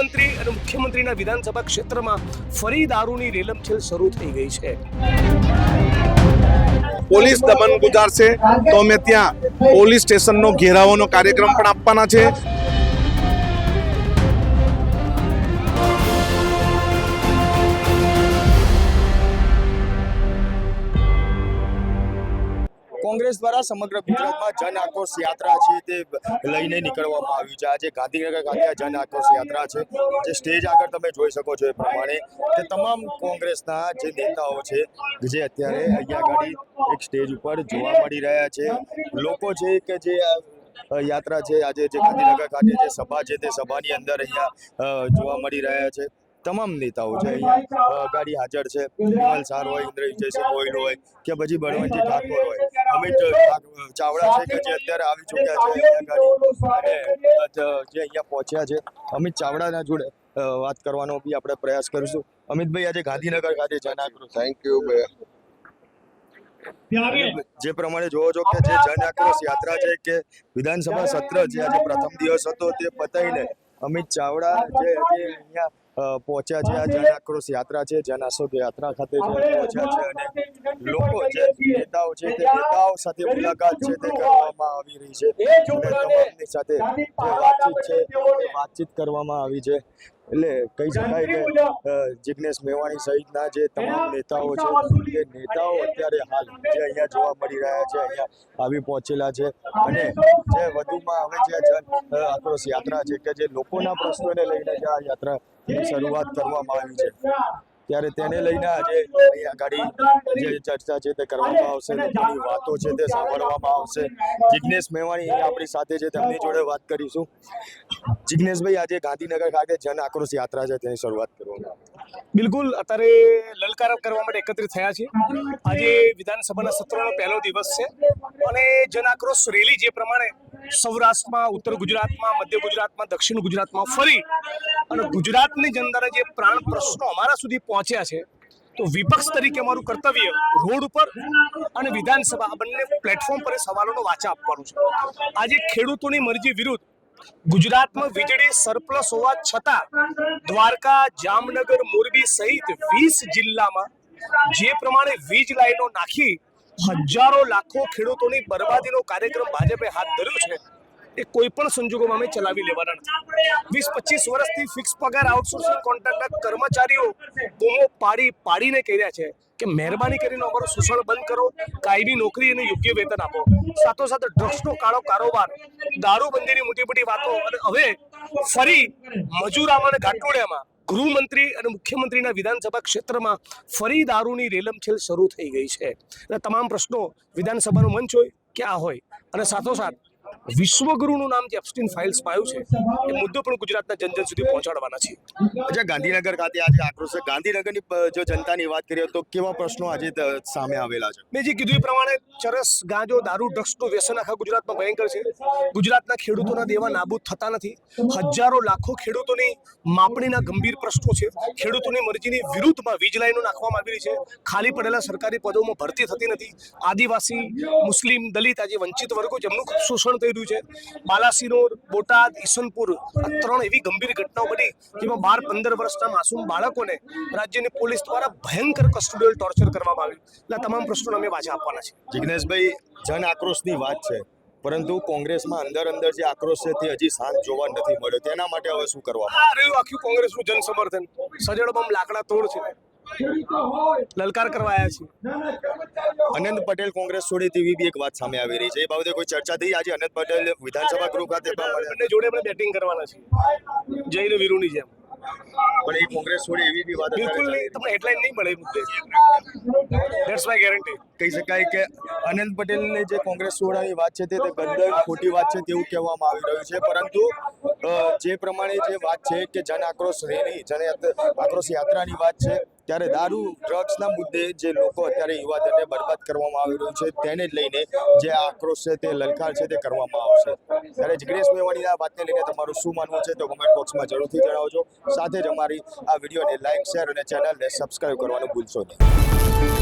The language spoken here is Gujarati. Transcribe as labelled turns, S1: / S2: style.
S1: ગૃહમંત્રી અને મુખ્યમંત્રીના વિધાનસભા ક્ષેત્રમાં ફરી દારૂની રેલમછેલ શરૂ થઈ ગઈ છે.
S2: પોલીસ દમન ગુજારશે તો અમે ત્યાં પોલીસ સ્ટેશનનો ઘેરાવાનો કાર્યક્રમ પણ આપવાના છે.
S3: કોંગ્રેસ દ્વારા સમગ્ર ગુજરાતમાં જન આક્રોશ યાત્રા છે તે લઈને નીકળવામાં આવ્યું છે. આજે ગાંધીનગર ખાતે આ જન આક્રોશ યાત્રા છે. જે સ્ટેજ આગળ તમે જોઈ શકો છો એ પ્રમાણે કે તમામ કોંગ્રેસના જે નેતાઓ છે, જે અત્યારે અહીંયા આગળ એક સ્ટેજ ઉપર જોવા મળી રહ્યા છે. લોકો છે કે જે યાત્રા છે, આજે જે ગાંધીનગર ખાતે જે સભા છે તે સભાની અંદર અહીંયા જોવા મળી રહ્યા છે. તમામ નેતાઓ છે અહીંયા ગાડી હાજર છે. વિમલ સાર હોય ઇન્દ્ર વિજયસિંહ ગોયલ હોય કે પછી બળવંતજી ઠાકોર હોય. અમિત ચાવડા છે કે જે અત્યારે આવી ચૂક્યા છે અહીંયા ગાડી. અને જે અહીંયા પહોંચ્યા છે. અમિત ચાવડાના જોડે વાત કરવાનો બી આપણે પ્રયાસ કરીશું. અમિતભાઈ આજે ગાંધીનગર ખાતે જન
S2: થેન્ક યુ
S3: જે પ્રમાણે જોવો છો કે જે જન આક્રોશ યાત્રા છે કે વિધાનસભા સત્ર જે આજે પ્રથમ દિવસ હતો તે પતાઈને અમિત ચાવડા જે અહીંયા પહોંચ્યા છે. આ જન આક્રોશ યાત્રા છે. જન આશોક યાત્રા ખાતે પહોંચ્યા છે અને લોકો જે નેતાઓ છે તે નેતાઓ સાથે મુલાકાત છે તે કરવામાં આવી રહી છે. તમામની સાથે જે વાતચીત છે વાતચીત કરવામાં આવી છે. એટલે કહી શકાય કે જિગ્નેશ મેવાણી સહિતના જે તમામ નેતાઓ છે એ નેતાઓ અત્યારે હાલ જે અહીંયા જોવા મળી રહ્યા છે અહીંયા આવી પહોંચેલા છે. અને જે વધુમાં હવે જે જન આક્રોશ યાત્રા છે કે જે લોકોના પ્રશ્નોને લઈને જે આ યાત્રા શરૂઆત કરવામાં આવી છે. ત્યારે તેને લઈને આજે ગાડી જે ચર્ચા છે તે કરવામાં આવશે લોકોની વાતો છે તે સાંભળવામાં આવશે. જિજ્ઞેશ મેવાણી આપણી સાથે છે, તેમની જોડે વાત કરીશું. જિગ્નેશભાઈ, આજે ગાંધીનગર ખાતે જન આક્રોશ યાત્રા છે, તેની શરૂઆત કરવામાં
S1: બિલકુલ, અત્યારે લલકાર કરવા માટે એકત્રિત થયા છે આજે વિધાનસભાના સત્રનો પહેલો દિવસ છે. અને જન આક્રોશ રેલી જે પ્રમાણે સૌરાષ્ટ્રમાં, ઉત્તર ગુજરાતમાં, મધ્ય ગુજરાતમાં, દક્ષિણ ગુજરાતમાં ફરી અને ગુજરાતની જનતાના જે પ્રાણ પ્રશ્નો અમારા સુધી પહોંચ્યા છે, તો વિપક્ષ તરીકે અમારું કર્તવ્ય રોડ ઉપર અને વિધાનસભા બંને પ્લેટફોર્મ પર સવાલોનો વાચા આપવાનું છે. આજે ખેડૂતોની મરજી વિરુદ્ધ ગુજરાતમાં વીજળી સરપ્લસ હોવા છતાં દ્વારકા, જામનગર, મોરબી સહિત વીસ જિલ્લામાં જે પ્રમાણે વીજ લાઈનો નાખી હજારો લાખો ખેડૂતોની બરબાદીનો કાર્યક્રમ ભાજપે હાથ ધર્યો છે. એ કોઈ પણ સંજોગોમાં અમે ચલાવી લેવાના નથી. વીસ પચીસ વર્ષથી ફિક્સ પગાર આઉટસોર્સિંગ કોન્ટ્રાક્ટના કર્મચારીઓ બૂમો પાડી પાડીને કહી રહ્યા છે કે મહેરબાની કરીને અમારું શોષણ બંધ કરો, કાયમી નોકરી અને યોગ્ય વેતન આપો. સાથોસાથ ડ્રગ્સનો કાળો કારોબાર, દારૂબંધીની મોટી મોટી વાતો. અને હવે ફરી મજૂરામાં અને ઘાટોડિયામાં ગૃહમંત્રી અને મુખ્યમંત્રીના વિધાનસભા ક્ષેત્રમાં ફરી દારૂની રેલમછેલ શરૂ થઈ ગઈ છે. અને તમામ પ્રશ્નો વિધાનસભાનું મંચ હોય કે આ હોય? અને સાથોસાથ વિશ્વગુરુનું નામ જે એપ્સ્ટીન ફાઇલ્સમાં આવ્યું છે એ મુદ્દો પણ ગુજરાતના જનજન સુધી પહોંચાડવાના છે.
S3: અચ્છા ગાંધીનગર ખાતે આજે આક્રોશ છે. ગાંધીનગરની જો જનતાની વાત કરીએ તો કેવા પ્રશ્નો આજે સામે આવેલા છે?
S1: મેં જે કીધું એ પ્રમાણે ચરસ ગાંજો દારૂ ડ્રગ્સનું વ્યસન આખા ગુજરાતમાં ભયંકર છે. ગુજરાતના ખેડૂતોના દેવા નાબૂદ થતા નથી. હજારો લાખો ખેડૂતોની માપણીના ગંભીર પ્રશ્નો છે. ખેડૂતોની મરજીની વિરુદ્ધમાં વીજ લાઈનો નાખવામાં આવી રહી છે. ખાલી પડેલા સરકારી પદોમાં ભરતી થતી નથી. આદિવાસી મુસ્લિમ દલિત આજે વંચિત વર્ગો જેમનું શોષણ શોષણ થઈ રહ્યું છે. બાલાસિનોર બોટાદ ઈસનપુર આ ત્રણ એવી ગંભીર ઘટનાઓ બની જેમાં બાર પંદર વર્ષના માસૂમ બાળકોને રાજ્યની પોલીસ દ્વારા ભયંકર કસ્ટોડિયલ ટોર્ચર કરવામાં આવ્યું. એટલે તમામ પ્રશ્નોને અમે પાછા આપવાના છે
S3: જિજ્ઞેશભાઈ જન આક્રોશની વાત છે પરંતુ કોંગ્રેસમાં અંદર અંદર જે આક્રોશ છે તે હજી શાંત જોવા નથી મળ્યો. તેના માટે હવે શું કરવા
S1: આ રહ્યું આખું કોંગ્રેસનું જન સમર્થન સજળ બમ લાકડા તોડ છે. લલકાર કરવા આવ્યા છે.
S3: અનંત પટેલ કોંગ્રેસ છોડે તેવી બી એક વાત સામે આવી રહી છે. એ બાબતે કોઈ ચર્ચા થઈ? આજે અનંત પટેલ વિધાનસભા ગૃહ ખાતે
S1: બંને જોડે આપણે બેટિંગ કરવાના છે. જઈને વીરુની જેમ.
S3: પણ એ કોંગ્રેસ છોડે એવી બી વાત
S1: બિલકુલ નહીં તમને હેડલાઇન નહીં મળે મુદ્દે. ધેટ્સ માય ગેરંટી
S3: કહી શકાય કે આનંદ પટેલની જે કોંગ્રેસ છોડવાની વાત છે તે ગંદર ખોટી વાત છે તેવું કહેવામાં આવી રહ્યું છે. પરંતુ જે પ્રમાણે જે વાત છે કે જન આક્રોશ રેલી જન આક્રોશ યાત્રાની વાત છે, ત્યારે દારૂ, ડ્રગ્સના મુદ્દે જે લોકો અત્યારે યુવાધનને બરબાદ કરવામાં આવી રહ્યું છે, તેને જ લઈને જે આક્રોશ છે તે લલકાર છે તે કરવામાં આવશે. ત્યારે જિગ્નેશ મેવાણી આ વાતને લઈને તમારું શું માનવું છે તો કોમેન્ટ બોક્સમાં જરૂરથી જણાવજો. સાથે જ અમારી આ વિડીયોને લાઇક શેર અને ચેનલને સબસ્ક્રાઈબ કરવાનું ભૂલશો નહીં.